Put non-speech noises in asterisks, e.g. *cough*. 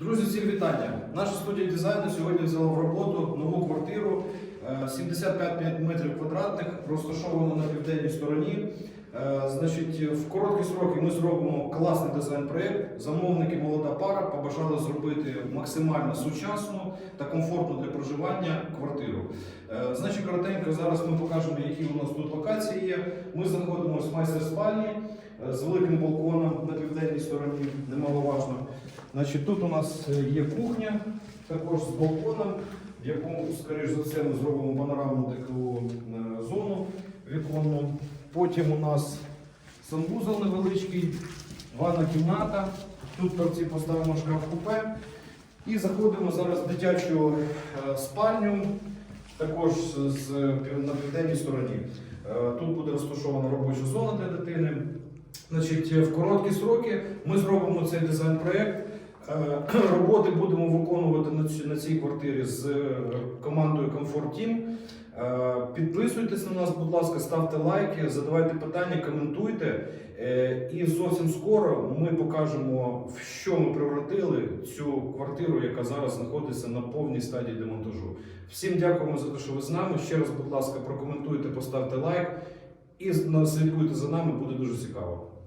Друзі, всім вітання! Наша студія дизайну сьогодні взяла в роботу нову квартиру е, 75 метрів квадратних, розташовану на південній стороні. Е, Значить, в короткі сроки ми зробимо класний дизайн-проєкт. Замовники молода пара побажали зробити максимально сучасну та комфортну для проживання квартиру. Е, Значить, коротенько зараз ми покажемо, які у нас тут локації є. Ми знаходимося в майстер спальні е, з великим балконом на південній стороні, немаловажно. Значить, тут у нас е, є кухня, також з балконом, в якому, скоріш за все, ми зробимо панорамну таку е, зону віконну. Потім у нас санвузол невеличкий, ванна кімната. Тут торці поставимо шкаф купе. І заходимо зараз в дитячу е, спальню, також з, на південній стороні. Тут буде розташована робоча зона для дитини. Значить, в короткі сроки ми зробимо цей дизайн-проєкт. Е, *clears throat* Роботи будемо виконувати на цій, квартирі з е, командою Comfort Team. Е, Підписуйтесь на нас, будь ласка, ставте лайки, задавайте питання, коментуйте. І зовсім скоро ми покажемо, в що ми превратили цю квартиру, яка зараз знаходиться на повній стадії демонтажу. Всім дякуємо за те, що ви з нами. Ще раз, будь ласка, прокоментуйте, поставте лайк і слідкуйте за нами, буде дуже цікаво.